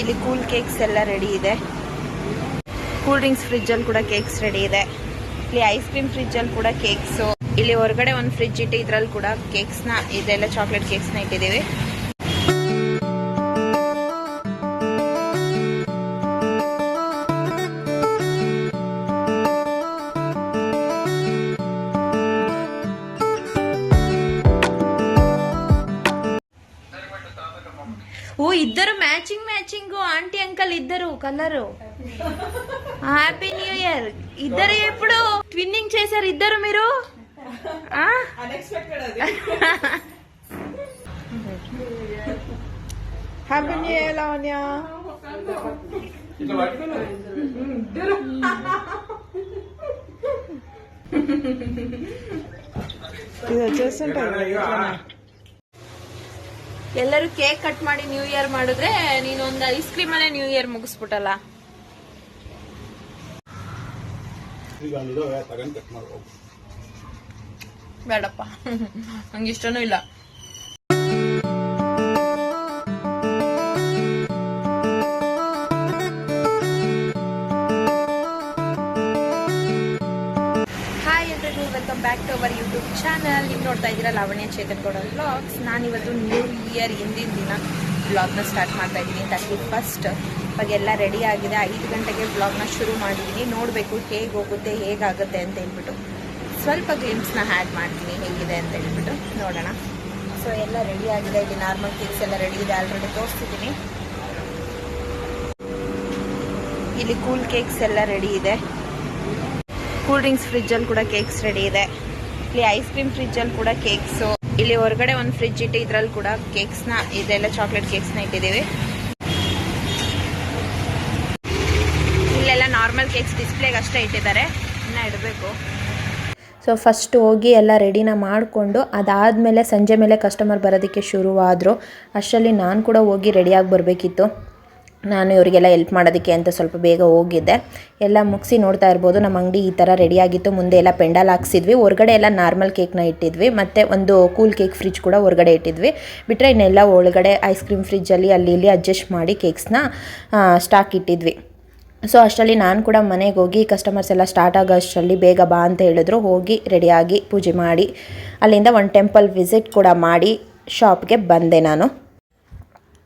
ಇಲ್ಲಿ cool cakes ಎಲ್ಲ ready ಇದೆ. ಕೂಲ್ ಡ್ರಿಂಕ್ಸ್ ಫ್ರಿಜ್ಜಲ್ಲಿ ಕೂಡ ಕೇಕ್ಸ್ ರೆಡಿ ಇದೆ. ಇಲ್ಲಿ ಐಸ್ ಕ್ರೀಮ್ ಫ್ರಿಜ್ಜಲ್ಲಿ ಕೂಡ ಕೇಕ್ಸ್. ಇಲ್ಲಿ ಹೊರಗಡೆ ಒಂದು ಫ್ರಿಜ್ ಇಟ್ಟು ಇದ್ರಲ್ಲಿ ಕೂಡ ಕೇಕ್ಸ್ನ, ಇದೆಲ್ಲ ಚಾಕ್ಲೇಟ್ ಕೇಕ್ಸ್ ಇಟ್ಟಿದ್ದೀವಿ. ಓ ಇದ್ದರ అంకల్ ఇద్దరు కలరు హ్యాపీ న్యూ ఇయర్ ఇద్దరు ఎప్పుడు ట్విన్నింగ్ చేశారు ఇద్దరు మీరు? ఆ? అన్ఎక్స్పెక్టెడ్ అది. హ్యాపీ న్యూ ఇయర్ లావణ్య ఇది వచ్చేస్తుంటాయి ಎಲ್ಲರೂ ಕೇಕ್ ಕಟ್ ಮಾಡಿ ನ್ಯೂ ಇಯರ್ ಮಾಡಿದ್ರೆ ನೀನು ಒಂದು ಐಸ್ ಕ್ರೀಮ್ ಅಲ್ಲೇ ನ್ಯೂ ಇಯರ್ ಮುಗಿಸ್ಬಿಟ್ಟಲ್ಲ. ಬೇಡಪ್ಪ. ನಂಗೆ ಇಷ್ಟನೂ ಇಲ್ಲ. ಹಾಯ್ ಎಲ್ರಿಗೂ welcome back to our YouTube channel, ನೀವು ನೋಡ್ತಾ ಇದ್ದೀರಾ ಲಾವಣ್ಯ ಚೇತನ್ ಬ್ಲಾಗ್ಸ್ ವ್ಲಾಗ್ಸ್ ನಾನಿವತ್ತು ನ್ಯೂ ಇಯರ್ ಹಿಂದಿನ ದಿನ ಬ್ಲಾಗ್ನ ಸ್ಟಾರ್ಟ್ ಮಾಡ್ತಾ ಇದ್ದೀನಿ. ತರ್ಟಿ ಫಸ್ಟ್ ಇವಾಗ ಎಲ್ಲ ರೆಡಿ ಆಗಿದೆ. ಐದು ಗಂಟೆಗೆ ಬ್ಲಾಗ್ನ ಶುರು ಮಾಡಿದ್ದೀನಿ. ನೋಡಬೇಕು ಹೇಗೆ ಹೋಗುತ್ತೆ ಹೇಗಾಗುತ್ತೆ ಅಂತ ಹೇಳ್ಬಿಟ್ಟು. ಸ್ವಲ್ಪ ಗ್ಲಿಮ್ಸ್ನ ಹ್ಯಾಡ್ ಮಾಡ್ತೀನಿ ಹೇಗಿದೆ ಅಂತ ಹೇಳ್ಬಿಟ್ಟು. ನೋಡೋಣ. ಸೊ ಎಲ್ಲ ರೆಡಿ ಆಗಿದೆ. ಇಲ್ಲಿ ನಾರ್ಮಲ್ ಕೇಕ್ಸ್ ಎಲ್ಲ ರೆಡಿ ಇದೆ. ಆಲ್ರೆಡಿ ತೋರಿಸ್ತಿದ್ದೀನಿ. ಇಲ್ಲಿ ಕೂಲ್ ಕೇಕ್ಸ್ ಎಲ್ಲ ರೆಡಿ ಇದೆ. ಕೂಲ್ ಡ್ರಿಂಕ್ಸ್ ಫ್ರಿಜ್ಜಲ್ಲಿ ಕೂಡ ಕೇಕ್ಸ್ ರೆಡಿ ಇದೆ. ಇಲ್ಲಿ ಐಸ್ ಕ್ರೀಮ್ ಫ್ರಿಜ್ಜಲ್ಲಿ ಕೂಡ ಕೇಕ್ಸ್ ಇಲ್ಲಿ ಹೊರಗಡೆ ಒಂದು ಫ್ರಿಜ್ ಇಟ್ಟು ಇದ್ರಲ್ಲಿ ಕೂಡ ಕೇಕ್ಸ್ನ, ಇದೆಲ್ಲ ಚಾಕ್ಲೇಟ್ ಕೇಕ್ಸ್ನ ಇಟ್ಟಿದ್ದೀವಿ. ಇಲ್ಲೆಲ್ಲ ನಾರ್ಮಲ್ ಕೇಕ್ಸ್ ಡಿಸ್ಪ್ಲೇಗೆ ಅಷ್ಟೇ ಇಟ್ಟಿದ್ದಾರೆ. ಇನ್ನ ಇಡಬೇಕು. ಸೊ ಫಸ್ಟ್ ಹೋಗಿ ಎಲ್ಲ ರೆಡಿನ ಮಾಡಿಕೊಂಡು, ಅದಾದಮೇಲೆ ಸಂಜೆ ಮೇಲೆ ಕಸ್ಟಮರ್ ಬರೋದಕ್ಕೆ ಶುರುವಾದರು. ಅಷ್ಟರಲ್ಲಿ ನಾನು ಕೂಡ ಹೋಗಿ ರೆಡಿಯಾಗಿ ಬರಬೇಕಿತ್ತು. ನಾನು ಇವರಿಗೆಲ್ಲ ಹೆಲ್ಪ್ ಮಾಡೋದಕ್ಕೆ ಅಂತ ಸ್ವಲ್ಪ ಬೇಗ ಹೋಗಿದ್ದೆ. ಎಲ್ಲ ಮುಗಿಸಿ ನೋಡ್ತಾ ಇರ್ಬೋದು, ನಮ್ಮ ಅಂಗಡಿ ಈ ಥರ ರೆಡಿಯಾಗಿತ್ತು ಮುಂದೆ ಎಲ್ಲ ಪೆಂಡಲ್ ಹಾಕ್ಸಿದ್ವಿ. ಹೊರಗಡೆ ಎಲ್ಲ ನಾರ್ಮಲ್ ಕೇಕ್ನ ಇಟ್ಟಿದ್ವಿ. ಮತ್ತು ಒಂದು ಕೂಲ್ ಕೇಕ್ ಫ್ರಿಜ್ ಕೂಡ ಹೊರಗಡೆ ಇಟ್ಟಿದ್ವಿ. ಬಿಟ್ಟರೆ ಇನ್ನೆಲ್ಲ ಒಳಗಡೆ ಐಸ್ ಕ್ರೀಮ್ ಫ್ರಿಜ್ಜಲ್ಲಿ ಅಲ್ಲಿ ಇಲ್ಲಿ ಅಡ್ಜಸ್ಟ್ ಮಾಡಿ ಕೇಕ್ಸ್ನ ಸ್ಟಾಕ್ ಇಟ್ಟಿದ್ವಿ. ಸೊ ಅಷ್ಟರಲ್ಲಿ ನಾನು ಕೂಡ ಮನೆಗೆ ಹೋಗಿ ಕಸ್ಟಮರ್ಸ್ ಎಲ್ಲ ಸ್ಟಾರ್ಟ್ ಆಗೋ ಅಷ್ಟರಲ್ಲಿ ಬೇಗ ಬಾ ಅಂತ ಹೇಳಿದ್ರು. ಹೋಗಿ ರೆಡಿಯಾಗಿ ಪೂಜೆ ಮಾಡಿ, ಅಲ್ಲಿಂದ ಒಂದು ಟೆಂಪಲ್ ವಿಸಿಟ್ ಕೂಡ ಮಾಡಿ ಶಾಪ್ಗೆ ಬಂದೆ ನಾನು.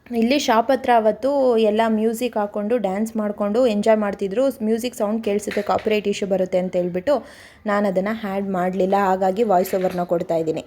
ಇಲ್ಲಿ ಶಾಪ್ ಹತ್ರ ಅವತ್ತು ಎಲ್ಲ ಮ್ಯೂಸಿಕ್ ಹಾಕ್ಕೊಂಡು ಡ್ಯಾನ್ಸ್ ಮಾಡಿಕೊಂಡು ಎಂಜಾಯ್ ಮಾಡ್ತಿದ್ರು. ಮ್ಯೂಸಿಕ್ ಸೌಂಡ್ ಕೇಳಿಸುತ್ತೆ, ಕಾಪಿರೈಟ್ ಇಶ್ಯೂ ಬರುತ್ತೆ ಅಂತ ಹೇಳ್ಬಿಟ್ಟು ನಾನು ಅದನ್ನು ಹ್ಯಾಡ್ ಮಾಡಲಿಲ್ಲ. ಹಾಗಾಗಿ ವಾಯ್ಸ್ ಓವರ್ನ ಕೊಡ್ತಾ ಇದ್ದೀನಿ.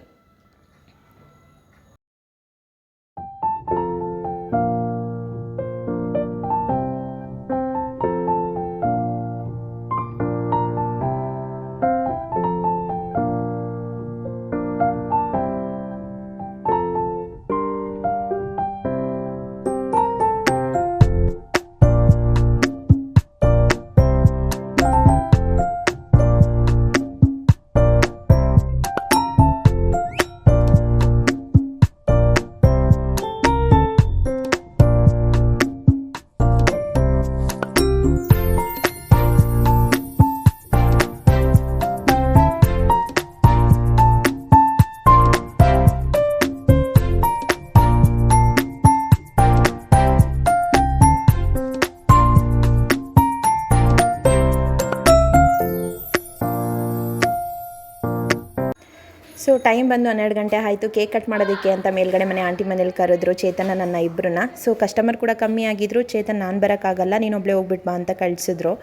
ಸೊ ಟೈಮ್ ಬಂದು ಹನ್ನೆರಡು ಗಂಟೆ ಆಯಿತು ಕೇಕ್ ಕಟ್ ಮಾಡೋದಕ್ಕೆ ಅಂತ ಮೇಲ್ಗಡೆ ಮನೆ ಆಂಟಿ ಮನೇಲಿ ಕರೆದ್ರು ಚೇತನ ನನ್ನ ಇಬ್ಬರನ್ನ ಸೊ ಕಸ್ಟಮರ್ ಕೂಡ ಕಮ್ಮಿ ಆಗಿದ್ರು ಚೇತನ್ ನಾನು ಬರೋಕ್ಕಾಗಲ್ಲ ನೀನೊಬ್ಳೆ ಹೋಗ್ಬಿಟ್ಟು ಬಾ ಅಂತ ಕಳಿಸಿದ್ರು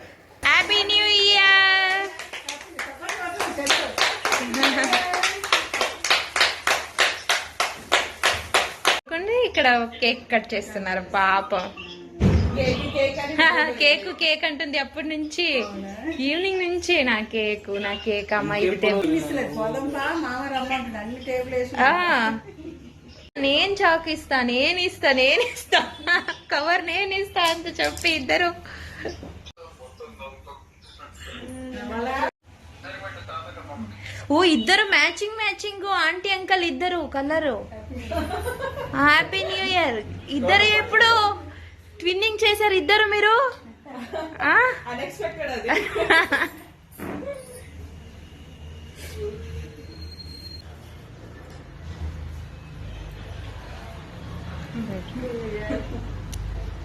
ಹ್ಯಾಪಿ ನ್ಯೂ ಇಯರ್ ఈ ఇక్కడ కేక్ కట్ చేస్తున్నారు పాపం కేక్ కేక్ అంటుంది అప్పటి నుంచి. ఈవినింగ్ నుంచి నా కేక్ నా కేక్ అమ్మ ఇది నేను చాక్ ఇస్తా నేను ఇస్తా నేను ఇస్తా. కవర్ నేను ఇస్తా ಅಂತ చెప్పి ఇద్దరు. ఓ ఇద్దరు మ్యాచింగ్ మ్యాచింగ్. ఆంటీ అంకల్ ఇద్దరు కలరు. హ్యాపీ న్యూ ఇయర్ ఇద్దరు ఎప్పుడు ట్విన్నింగ్ చేశారు ఇద్దరు మీరు?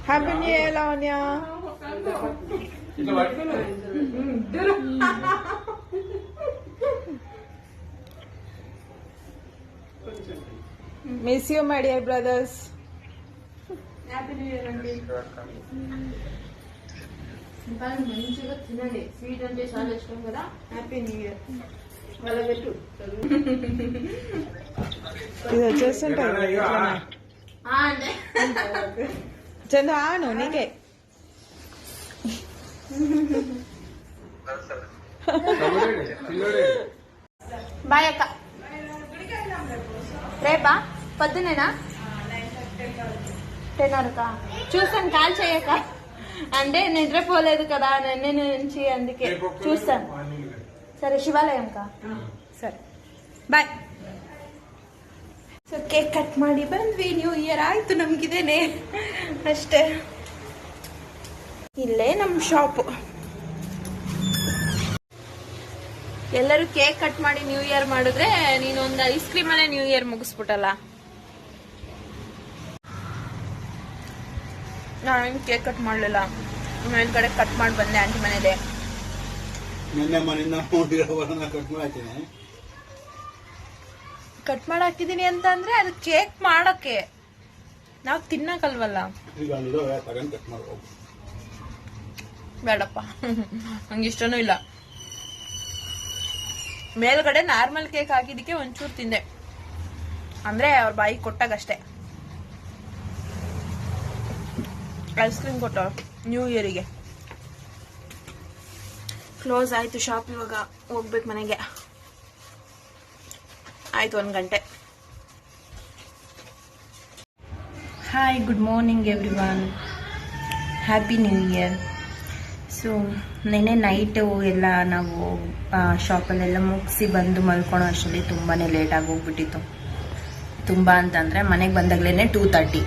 Happy new year miss you my dear brothers happy year అండి. మంచిగా తినండి. స్వీట్ అంటే చాలా ఇష్టం కదా. హ్యాపీ న్యూ ఇయర్ వలగట్టు ఇది వచ్చేస్తుంటారు చందు ఆను నీకే. బాయ్ అక్క. రేపా? పొద్దునేనా టెన్ వరకా చూస్తాను కాల్ చేయక అంటే నిద్రపోలేదు కదా నిన్న నుంచి అందుకే చూస్తాను సరే శివాలయం కా సరే ಬಾಯ್ ಸೊ ಕೇಕ್ ಕಟ್ ಮಾಡಿ ಬಂದ್ವಿ ನ್ಯೂ ಇಯರ್ ಆಯ್ತು ನಮ್ಗಿದೇನೆ ಅಷ್ಟೇ ಇಲ್ಲೇ ನಮ್ಮ ಶಾಪು ಎಲ್ಲರೂ ಕೇಕ್ ಕಟ್ ಮಾಡಿ ನ್ಯೂ ಇಯರ್ ಮಾಡಿದ್ರೆ ನೀನು ಒಂದು ಐಸ್ ಕ್ರೀಮ್ ಅಲ್ಲೇ ನ್ಯೂ ಇಯರ್ ಮುಗಿಸ್ಬಿಟ್ಟಲ್ಲ ನಾನು ಕೇಕ್ ಕಟ್ ಮಾಡಲಿಲ್ಲ. ಮೇಲ್ಗಡೆ ಕಟ್ ಮಾಡಿ ಬಂದೆ ಆಂಟಿ ಮನೇಲಿ ನಿನ್ನೆ ಮನೆಯಿಂದ ಹೋಗಿರೋವರನ್ನ ಕಟ್ ಮಾಡ್ತೀನಿ. ಕಟ್ ಮಾಡಿ ಹಾಕಿದೀನಿ ಅಂತ ಅಂದ್ರೆ ಅದು ಕೇಕ್ ಮಾಡಕ್ಕೆ ನಾವು ತಿನ್ನಕಲ್ವಲ್ಲ. ಈಗ ಅಲ್ಲಿರೋ ತಗೊಂಡು ಕಟ್ ಮಾಡ್ಬೋದು ಬೇಡಪ್ಪ. ನಂಗೆ ಇಷ್ಟನೂ ಇಲ್ಲ. ಮೇಲ್ಗಡೆ ನಾರ್ಮಲ್ ಕೇಕ್ ಹಾಕಿದ್ದಕ್ಕೆ ಒಂಚೂರು ತಿಂದೆ. ಅಂದ್ರೆ ಅವ್ರ ಬಾಯಿ ಕೊಟ್ಟಾಗಷ್ಟೇ. ಐಸ್ ಕ್ರೀಮ್ ಕೊಟ್ಟ ನ್ಯೂ ಇಯರಿಗೆ. ಕ್ಲೋಸ್ ಆಯ್ತು ಶಾಪ್ ಇವಾಗ ಹೋಗ್ಬೇಕು ಮನೆಗೆ. ಆಯ್ತು ಒಂದು ಗಂಟೆ. Hi good morning everyone happy new year so ನೆನ್ನೆ ನೈಟು ಎಲ್ಲ ನಾವು ಶಾಪಲ್ಲೆಲ್ಲ ಮುಗಿಸಿ ಬಂದು ಮಲ್ಕೊಳೋ ಅಷ್ಟರಲ್ಲಿ ತುಂಬಾ ಲೇಟಾಗಿ ಹೋಗ್ಬಿಟ್ಟಿತ್ತು. ತುಂಬ ಅಂತಂದರೆ ಮನೆಗೆ ಬಂದಾಗಲೇ ಟೂ ತರ್ಟಿ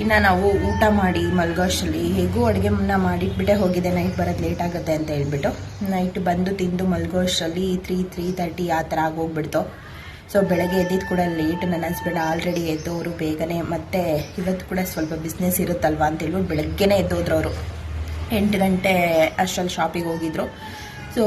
ಇನ್ನು ನಾವು ಊಟ ಮಾಡಿ ಮಲ್ಗೋ ಹೇಗೂ ಅಡುಗೆನ ಮಾಡಿಟ್ಬಿಟ್ಟೆ ಹೋಗಿದೆ ನೈಟ್ ಬರೋದು ಲೇಟ್ ಆಗುತ್ತೆ ಅಂತ ಹೇಳ್ಬಿಟ್ಟು. ನೈಟ್ ಬಂದು ತಿಂದು ಮಲ್ಗೋ ಅಷ್ಟರಲ್ಲಿ ತ್ರೀ ತ್ರೀ ತರ್ಟಿ ಆ ಥರ ಆಗೋಗ್ಬಿಡ್ತು. ಸೊ ಬೆಳಗ್ಗೆ ಎದ್ದಿದ್ದು ಕೂಡ ಲೇಟ್ ನನ್ನ ಹಸ್ಬೆಂಡ್ ಆಲ್ರೆಡಿ ಎದ್ದವರು ಬೇಗನೆ ಮತ್ತೆ ಇವತ್ತು ಕೂಡ ಸ್ವಲ್ಪ ಬಿಸ್ನೆಸ್ ಇರುತ್ತಲ್ವ ಅಂತ ಹೇಳ್ಬಿಟ್ಟು ಬೆಳಗ್ಗೆನೇ ಎದ್ದೋದ್ರು ಅವರು. ಎಂಟು ಗಂಟೆ ಅಷ್ಟರಲ್ಲಿ ಶಾಪಿಗೆ ಹೋಗಿದ್ರು. ಸೊ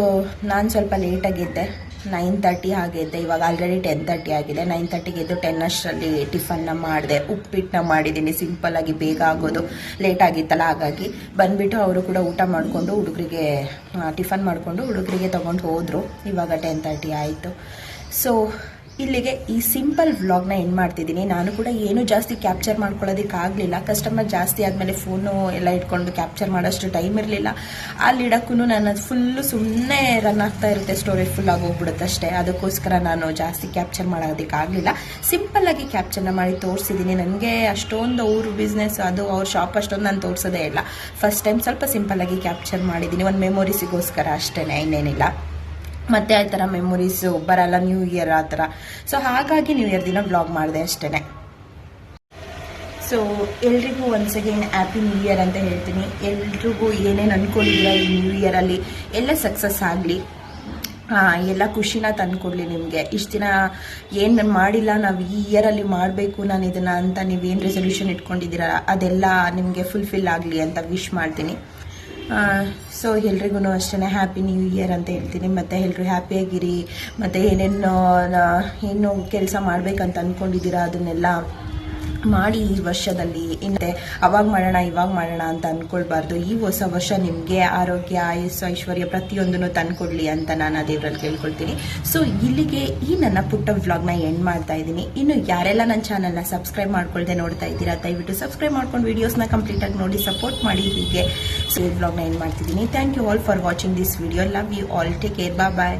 ನಾನು ಸ್ವಲ್ಪ ಲೇಟಾಗಿದ್ದೆ ನೈನ್ ತರ್ಟಿ ಆಗಿದ್ದೆ ಇವಾಗ ಆಲ್ರೆಡಿ ಟೆನ್ ತರ್ಟಿ ಆಗಿದೆ. ನೈನ್ ತರ್ಟಿಗೆ ಎದ್ದು ಟೆನ್ ಅಷ್ಟರಲ್ಲಿ ಟಿಫನ್ನ ಮಾಡಿದೆ. ಉಪ್ಪಿಟ್ಟನ್ನ ಮಾಡಿದ್ದೀನಿ ಸಿಂಪಲ್ಲಾಗಿ ಬೇಗ ಆಗೋದು. ಲೇಟ್ ಆಗಿತ್ತಲ್ಲ, ಹಾಗಾಗಿ. ಬಂದುಬಿಟ್ಟು ಅವರು ಕೂಡ ಊಟ ಮಾಡಿಕೊಂಡು ಹುಡುಗರಿಗೆ ಟಿಫನ್ ಮಾಡಿಕೊಂಡು ಹುಡುಗರಿಗೆ ತೊಗೊಂಡು ಹೋದರು. ಇವಾಗ ಟೆನ್ ತರ್ಟಿ ಆಯಿತು. ಸೊ ಇಲ್ಲಿಗೆ ಈ ಸಿಂಪಲ್ ವ್ಲಾಗ್ನ ಎಂಡ್ ಮಾಡ್ತಿದ್ದೀನಿ. ನಾನು ಕೂಡ ಏನು ಜಾಸ್ತಿ ಕ್ಯಾಪ್ಚರ್ ಮಾಡ್ಕೊಳ್ಳೋದಕ್ಕಾಗಲಿಲ್ಲ. ಕಸ್ಟಮರ್ ಜಾಸ್ತಿ ಆದಮೇಲೆ ಫೋನು ಎಲ್ಲ ಇಟ್ಕೊಂಡು ಕ್ಯಾಪ್ಚರ್ ಮಾಡೋಷ್ಟು ಟೈಮ್ ಇರಲಿಲ್ಲ. ಅಲ್ಲಿ ಇಡಕ್ಕೂ ನಾನು ಫುಲ್ಲು ಸುಮ್ಮನೆ ರನ್ ಆಗ್ತಾ ಇರುತ್ತೆ ಸ್ಟೋರೇಜ್ ಫುಲ್ ಆಗೋಗ್ಬಿಡುತ್ತೆ ಅಷ್ಟೇ. ಅದಕ್ಕೋಸ್ಕರ ನಾನು ಜಾಸ್ತಿ ಕ್ಯಾಪ್ಚರ್ ಮಾಡೋದಕ್ಕಾಗಲಿಲ್ಲ. ಸಿಂಪಲ್ಲಾಗಿ ಕ್ಯಾಪ್ಚರ್ನ ಮಾಡಿ ತೋರಿಸಿದ್ದೀನಿ. ನನಗೆ ಅಷ್ಟೊಂದು ಅವ್ರ ಬಿಸ್ನೆಸ್ ಅದು ಅವ್ರ ಶಾಪ್ ಅಷ್ಟೊಂದು ನಾನು ತೋರಿಸೋದೇ ಇಲ್ಲ. ಫಸ್ಟ್ ಟೈಮ್ ಸ್ವಲ್ಪ ಸಿಂಪಲ್ಲಾಗಿ ಕ್ಯಾಪ್ಚರ್ ಮಾಡಿದ್ದೀನಿ. ಒಂದು ಮೆಮೊರೀಸಿಗೋಸ್ಕರ ಅಷ್ಟೇ ಇನ್ನೇನಿಲ್ಲ. ಮತ್ತೆ ಆ ಥರ ಮೆಮೊರೀಸು ಬರಲ್ಲ ನ್ಯೂ ಇಯರ್ ಆ ಥರ. ಸೊ ಹಾಗಾಗಿ ನ್ಯೂ ಇಯರ್ ದಿನ ಬ್ಲಾಗ್ ಮಾಡಿದೆ ಅಷ್ಟೇ ಸೊ ಎಲ್ರಿಗೂ once again happy new year ಅಂತ ಹೇಳ್ತೀನಿ. ಎಲ್ರಿಗೂ ಏನೇನು ಅಂದ್ಕೊಂಡಿಲ್ಲ ಈ ನ್ಯೂ ಇಯರಲ್ಲಿ ಎಲ್ಲ ಸಕ್ಸಸ್ ಆಗಲಿ. ಎಲ್ಲ ಖುಷಿನ ತಂದ್ಕೊಡ್ಲಿ ನಿಮಗೆ. ಇಷ್ಟು ದಿನ ಏನು ಮಾಡಿಲ್ಲ, ನಾವು ಈ ಇಯರಲ್ಲಿ ಮಾಡಬೇಕು ನಾನು ಇದನ್ನು ಅಂತ ನೀವೇನು ರೆಸೊಲ್ಯೂಷನ್ ಇಟ್ಕೊಂಡಿದ್ದೀರ, ಅದೆಲ್ಲ ನಿಮಗೆ ಫುಲ್ಫಿಲ್ ಆಗಲಿ ಅಂತ ವಿಶ್ ಮಾಡ್ತೀನಿ. ಸೊ ಎಲ್ರಿಗೂ ಅಷ್ಟೇ ಹ್ಯಾಪಿ ನ್ಯೂ ಇಯರ್ ಅಂತ ಹೇಳ್ತೀನಿ. ಮತ್ತು ಎಲ್ಲರೂ ಹ್ಯಾಪಿಯಾಗಿರಿ ಮತ್ತು ಏನೇನು ಏನು ಕೆಲಸ ಮಾಡಬೇಕಂತ ಅಂದ್ಕೊಂಡಿದ್ದೀರಾ ಅದನ್ನೆಲ್ಲ ಮಾಡಿ ಈ ವರ್ಷದಲ್ಲಿ ಇನ್ನೇ ಅವಾಗ ಮಾಡೋಣ, ಇವಾಗ ಮಾಡೋಣ ಅಂತ ಅಂದ್ಕೊಳ್ಬಾರ್ದು ಈ ಹೊಸ ವರ್ಷ ನಿಮಗೆ ಆರೋಗ್ಯ, ಆಯಸ್ಸು, ಐಶ್ವರ್ಯ ಪ್ರತಿಯೊಂದನ್ನು ತಂದ್ಕೊಡ್ಲಿ ಅಂತ ನಾನು ದೇವರಲ್ಲಿ ಕೇಳ್ಕೊಳ್ತೀನಿ. ಸೊ ಇಲ್ಲಿಗೆ ಈ ನನ್ನ ಪುಟ್ಟ ವ್ಲಾಗ್ನ ಎಂಡ್ ಮಾಡ್ತಾ ಇದ್ದೀನಿ. ಇನ್ನು ಯಾರೆಲ್ಲ ನನ್ನ ಚಾನಲ್ನ ಸಬ್ಸ್ಕ್ರೈಬ್ ಮಾಡ್ಕೊಳ್ದೆ ನೋಡ್ತಾ ಇದ್ದೀರಾ, ದಯವಿಟ್ಟು ಸಬ್ಸ್ಕ್ರೈಬ್ ಮಾಡ್ಕೊಂಡು ವೀಡಿಯೋಸ್ನ ಕಂಪ್ಲೀಟಾಗಿ ನೋಡಿ ಸಪೋರ್ಟ್ ಮಾಡಿ ಹೀಗೆ. ಸೊ ಈ ವ್ಲಾಗ್ನ ಎಂಡ್ ಮಾಡ್ತಿದ್ದೀನಿ. Thank you all for watching this video love you all take care bye bye